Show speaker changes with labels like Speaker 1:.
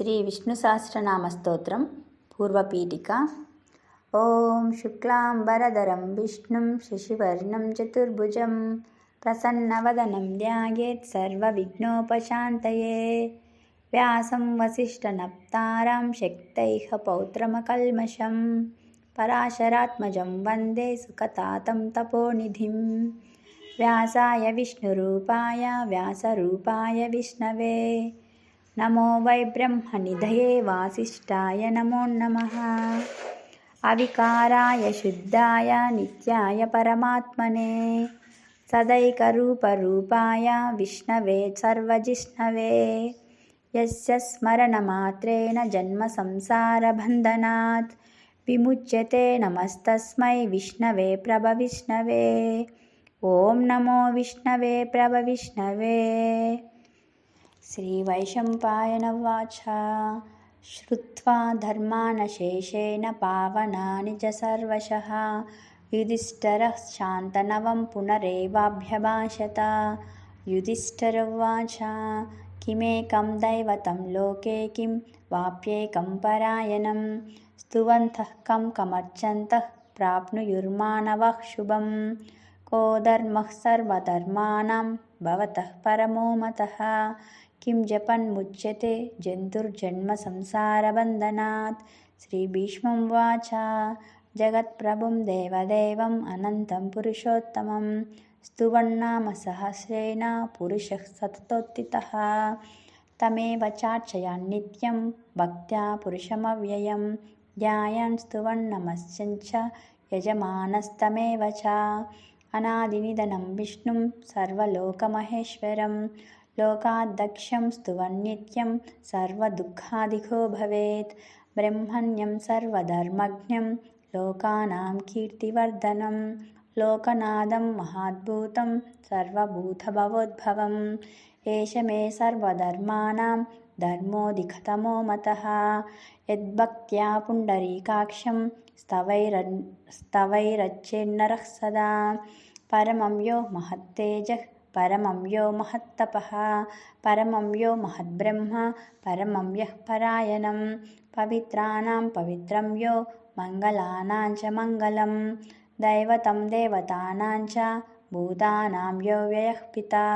Speaker 1: श्रीविष्णुसहस्रनामस्तोत्रं पूर्वपीठिका। ॐ शुक्लां वरदरं विष्णुं शशिवर्णं चतुर्भुजं प्रसन्नवदनं ध्यायेत् सर्वविघ्नोपशान्तये। व्यासं वसिष्ठनप्तारां शक्तैः पौत्रमकल्मषं पराशरात्मजं वन्दे सुखतातं तपोनिधिं। व्यासाय विष्णुरूपाय व्यासरूपाय विष्णवे। నమో వై బ్రహ్మనిధయే వాసిష్ఠాయ నమో నమ. అవికారాయ శుద్ధాయ నిత్యాయ పరమాత్మనే. సదైకరూపరూపాయ విష్ణవే సర్వజిష్ణవే. యస్య స్మరణమాత్రేణ జన్మ సంసారబంధనాత్ విముచ్యతే నమస్తస్మై విష్ణవే ప్రభవిష్ణవే ఓం నమో విష్ణవే ప్రభవిష్ణవే श्रीवैशम्पायनवाच श्रुत्वा धर्मानशेषेण पावनानि च सर्वशः। युधिष्ठरः शान्तनवं पुनरेवाभ्यभाषत। युधिष्ठर उवाच किमेकं दैवतं लोके किं वाप्येकं परायणं स्तुवन्तः कं कमर्चन्तः प्राप्नुयुर्मानवः शुभं को धर्मः सर्वधर्माणां भवतः परमो मतः किं जपन्मुच्यते जन्तुर्जन्मसंसारबन्धनात् श्रीभीष्मं वाच जगत्प्रभुं देवदेवम् अनन्तं पुरुषोत्तमं स्तुवन्नाम सहस्रेण पुरुषः सततोत्थितः तमेव चार्चयान्नित्यं भक्त्या पुरुषमव्ययं ध्यायान् स्तुवन्नमस्यञ्च यजमानस्तमेव च अनादिनिधनं विष्णुं सर्वलोकमहेश्वरं लोकाध्यक्षं स्तुवन्नित्यं सर्वदुःखादिको भवेत् ब्रह्मण्यं सर्वधर्मज्ञं लोकानां कीर्तिवर्धनं लोकनादं महाद्भूतं सर्वभूतभवोद्भवम् एष मे सर्वधर्माणां धर्मोऽधिकतमो मतः यद्भक्त्या पुण्डरीकाक्षं स्तवैरन् स्तवैरच्चेन्नरः सदा परमं यो महत्तेजः परमं यो महत्तपः परमं यो महद्ब्रह्म परमं यः परायणं। पवित्राणां पवित्रं यो मङ्गलानां च मङ्गलं दैवतं देवतानां च भूतानां यो व्ययः पिता